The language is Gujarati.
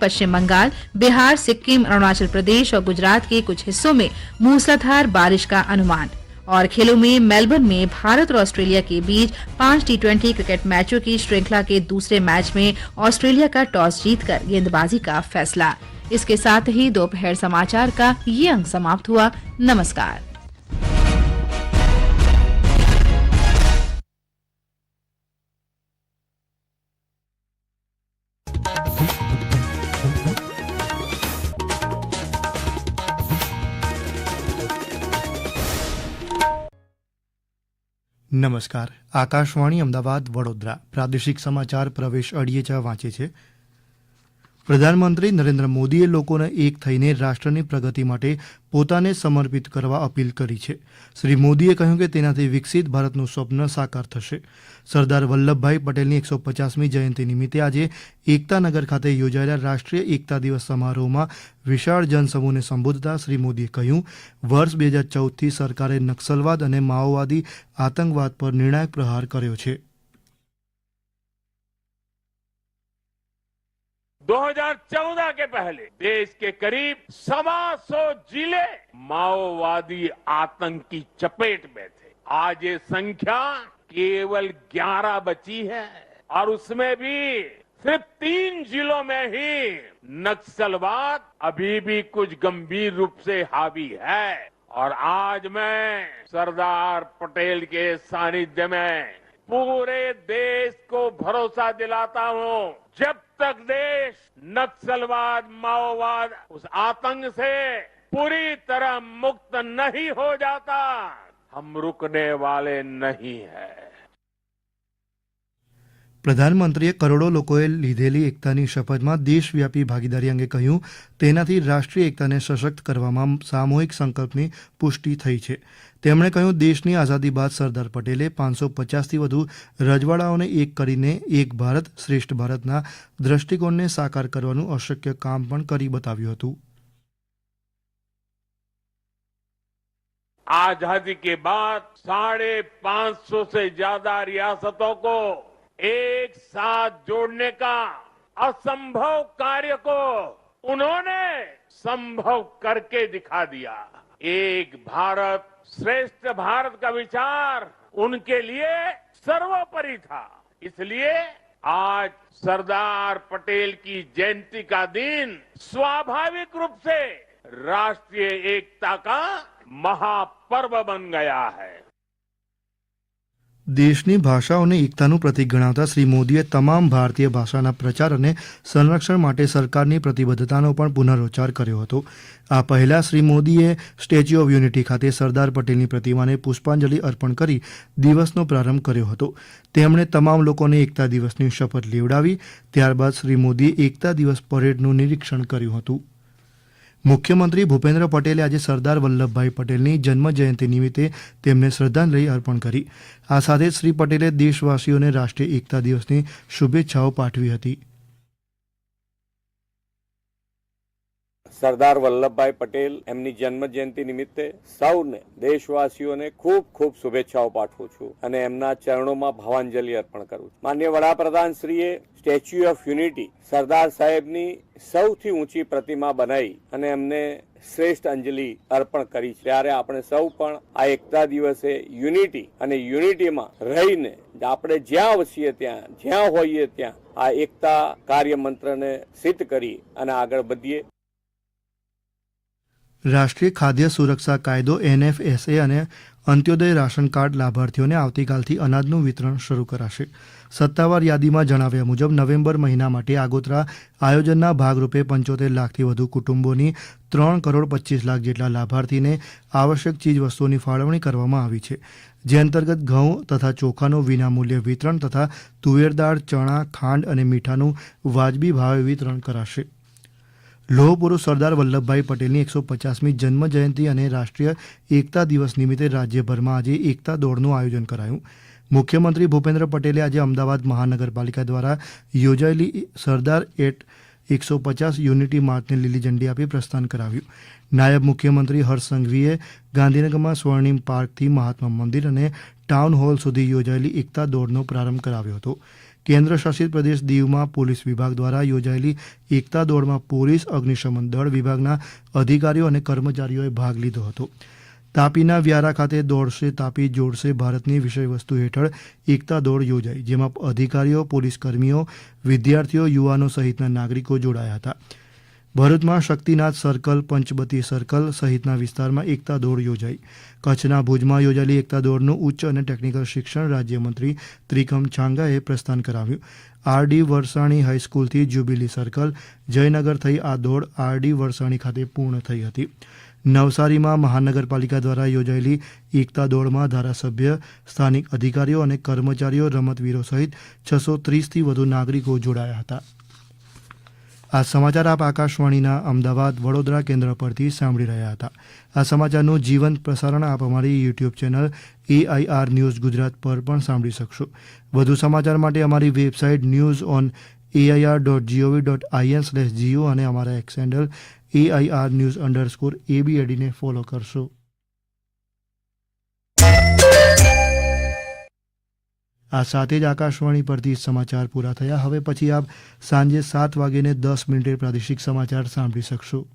पश्चिम बंगाल, बिहार, सिक्किम, अरुणाचल प्रदेश और गुजरात के कुछ हिस्सों में मूसलाधार बारिश का अनुमान। और खेलों में मेलबर्न में भारत और ऑस्ट्रेलिया के बीच पाँच टी ट्वेंटी क्रिकेट मैचों की श्रृंखला के दूसरे मैच में ऑस्ट्रेलिया का टॉस जीतकर गेंदबाजी का फैसला। इसके साथ ही दोपहर समाचार का ये अंक समाप्त हुआ। नमस्कार। નમસ્કાર. આકાશવાણી અમદાવાદ વડોદરા. પ્રાદેશિક સમાચાર પ્રવેશ અડિયેચા વાંચે છે. પ્રધાનમંત્રી નરેન્દ્ર મોદીએ લોકોને એક થઈને રાષ્ટ્રની પ્રગતિ માટે પોતાને સમર્પિત કરવા અપીલ કરી છે. શ્રી મોદીએ કહ્યું કે તેનાથી વિકસિત ભારતનું સ્વપ્ન સાકાર થશે. સરદાર વલ્લભભાઈ પટેલની એકસો પચાસમી જયંતિ નિમિત્તે આજે એકતાનગર ખાતે યોજાયેલા રાષ્ટ્રીય એકતા દિવસ સમારોહમાં વિશાળ જનસમૂહને સંબોધતા શ્રી મોદીએ કહ્યું, વર્ષ બે હજાર ચૌદથી સરકારે નક્સલવાદ અને માઓવાદી આતંકવાદ પર નિર્ણાયક પ્રહાર કર્યો છે. 2014 के पहले देश के करीब सवा सौ ज़िले माओवादी आतंक की चपेट में थे। आज ये संख्या केवल 11 बची है और उसमें भी सिर्फ़ तीन जिलों में ही नक्सलवाद अभी भी कुछ गंभीर रूप से हावी है। और आज मैं सरदार पटेल के सानिध्य में पूरे देश को भरोसा दिलाता हूँ। जब तक देश नक्सलवाद, माओवाद उस आतंक से पूरी तरह मुक्त नहीं हो जाता, हम रुकने वाले नहीं है। પ્રધાનમંત્રીએ કરોડો લોકોએ લીધેલી એકતાની શપથમાં દેશવ્યાપી ભાગીદારી અંગે કહ્યું તેનાથી રાષ્ટ્રીય એકતાને સશક્ત કરવામાં સામૂહિક સંકલ્પની પુષ્ટિ થઈ છે તેમણે કહ્યું દેશની આઝાદી બાદ સરદાર પટેલે પાંચસો પચાસથી વધુ રજવાડાઓને એક કરીને એક ભારત શ્રેષ્ઠ ભારતના દ્રષ્ટિકોણને સાકાર કરવાનું અશક્ય કામ પણ કરી બતાવ્યું હતું आजादी के बाद साढ़े पांच सौ से ज्यादा रियासतों को एक साथ जोड़ने का असंभव कार्य को उन्होंने संभव करके दिखा दिया। एक भारत श्रेष्ठ भारत का विचार उनके लिए सर्वोपरि था। इसलिए आज सरदार पटेल की जयंती का दिन स्वाभाविक रूप से राष्ट्रीय एकता का महापर्व बन गया है। દેશની ભાષાઓને એકતાનું પ્રતીક ગણાવતા શ્રી મોદીએ તમામ ભારતીય ભાષાના પ્રચાર અને સંરક્ષણ માટે સરકારની પ્રતિબદ્ધતાનો પણ પુનરોચ્ચાર કર્યો હતો. આ પહેલા શ્રી મોદીએ સ્ટેચ્યુ ઓફ યુનિટી ખાતે સરદાર પટેલની પ્રતિમાને પુષ્પાંજલિ અર્પણ કરી દિવસનો પ્રારંભ કર્યો હતો. તેમણે તમામ લોકોને એકતા દિવસની શપથ લેવડાવી. ત્યારબાદ શ્રી મોદીએ એકતા દિવસ પરેડનું નિરીક્ષણ કર્યું હતું. મુખ્યમંત્રી ભૂપેન્દ્ર પટેલે આજે સરદાર વલ્લભભાઈ પટેલની જન્મજયંતિ નિમિત્તે તેમને શ્રદ્ધાંજલિ અર્પણ કરી. આ સાથે શ્રી પટેલે દેશવાસીઓને રાષ્ટ્રીય એકતા દિવસની શુભેચ્છાઓ પાઠવી હતી. સરદાર વલ્લભભાઈ પટેલ એમની જન્મ જયંતિ નિમિત્તે સૌને, દેશવાસીઓને ખૂબ ખૂબ શુભેચ્છાઓ પાઠવું છું અને એમના ચરણોમાં ભાવાંજલિ અર્પણ કરું છું. માન્ય વડાપ્રધાન શ્રીએ સ્ટેચ્યુ ઓફ યુનિટી સરદાર સાહેબની સૌથી ઊંચી પ્રતિમા બનાવી અને એમને શ્રેષ્ઠ અંજલિ અર્પણ કરી છે. ત્યારે આપણે સૌ પણ આ એકતા દિવસે યુનિટી અને યુનિટીમાં રહીને આપણે જ્યાં વસીએ ત્યાં, જ્યાં હોઈએ ત્યાં આ એકતા કાર્ય મંત્રને સિદ્ધ કરી અને આગળ વધીએ. રાષ્ટ્રીય ખાદ્ય સુરક્ષા કાયદો, એનએફએસએ અને અંત્યોદય રાશન કાર્ડ લાભાર્થીઓને આવતીકાલથી અનાજનું વિતરણ શરૂ કરાશે. સત્તાવાર યાદીમાં જણાવ્યા મુજબ, નવેમ્બર મહિના માટે આગોતરા આયોજનના ભાગરૂપે પંચોતેર લાખથી વધુ કુટુંબોની ત્રણ કરોડ પચીસ લાખ જેટલા લાભાર્થીને આવશ્યક ચીજવસ્તુઓની ફાળવણી કરવામાં આવી છે. જે અંતર્ગત ઘઉં તથા ચોખાનું વિનામૂલ્ય વિતરણ તથા તુવેરદાળ ચણા, ખાંડ અને મીઠાનું વાજબી ભાવે વિતરણ કરાશે. લોહ પુરુષ સરદાર વલ્લભભાઈ પટેલની એકસો પચાસમી જન્મ જયંતિ અને રાષ્ટ્રીય એકતા દિવસ નિમિત્તે રાજ્યભરમાં આજે એકતા દોડનું આયોજન કરાયું. મુખ્યમંત્રી ભૂપેન્દ્ર પટેલે આજે અમદાવાદ મહાનગરપાલિકા દ્વારા યોજાયેલી સરદાર એટ એકસો પચાસ યુનિટી માર્ચને લીલી ઝંડી આપી પ્રસ્થાન કરાવ્યું. નાયબ મુખ્યમંત્રી હર્ષ સંઘવીએ ગાંધીનગરમાં સ્વર્ણિમ પાર્કથી મહાત્મા મંદિર અને ટાઉન હોલ સુધી યોજાયેલી એકતા દોડનો પ્રારંભ કરાવ્યો હતો. કેન્દ્ર શાસિત પ્રદેશ દીવમાં પોલીસ વિભાગ દ્વારા યોજાયેલી એકતા દોડમાં પોલીસ, અગ્નિશમન દળ વિભાગના અધિકારીઓ અને કર્મચારીઓએ ભાગ લીધો હતો. તાપીના વ્યારા ખાતે દોડશે, તાપી જોડશે ભારતની વિષયવસ્તુ હેઠળ એકતા દોડ યોજાઈ, જેમાં અધિકારીઓ પોલીસ કર્મીઓ વિદ્યાર્થીઓ, યુવાનો સહિતના નાગરિકો જોડાયા હતા. ભરૂચમાં શક્તિનાથ સર્કલ પંચબતી સર્કલ સહિતના વિસ્તારમાં એકતા દોડ યોજાઈ. કચ્છના ભુજમાં યોજાયેલી એકતા દોડનું ઉચ્ચ અને ટેકનિકલ શિક્ષણ રાજ્યમંત્રી ત્રિકમ છાંગાએ પ્રસ્થાન કરાવ્યું. આરડી વરસાણી હાઈસ્કૂલથી જ્યુબિલી સર્કલ જયનગર થઈ આ દોડ આરડી વરસાણી ખાતે પૂર્ણ થઈ હતી. નવસારીમાં મહાનગરપાલિકા દ્વારા યોજાયેલી એકતા દોડમાં ધારાસભ્ય, સ્થાનિક અધિકારીઓ અને કર્મચારીઓ રમતવીરો સહિત છસો ત્રીસથી વધુ નાગરિકો જોડાયા હતા. આ સમાચાર આપ આકાશવાણીના અમદાવાદ વડોદરા કેન્દ્ર પરથી સાંભળી રહ્યા હતા. આ સમાચારનું જીવંત પ્રસારણ આપ અમારી YouTube channel AIR news Gujarat પર પણ સાંભળી શકશો. વધુ સમાચાર માટે અમારી website news on AIR dot GOV dot IN slash GO અને અમારા X handle AIR news underscore એબીએડીને follow કરશો. આ સાથે જ આકાશવાણી પરથી સમાચાર પૂરા થયા. હવે પછી આપ સાંજે સાત વાગ્યે દસ મિનિટે પ્રાદેશિક સમાચાર સાંભળી શકશો.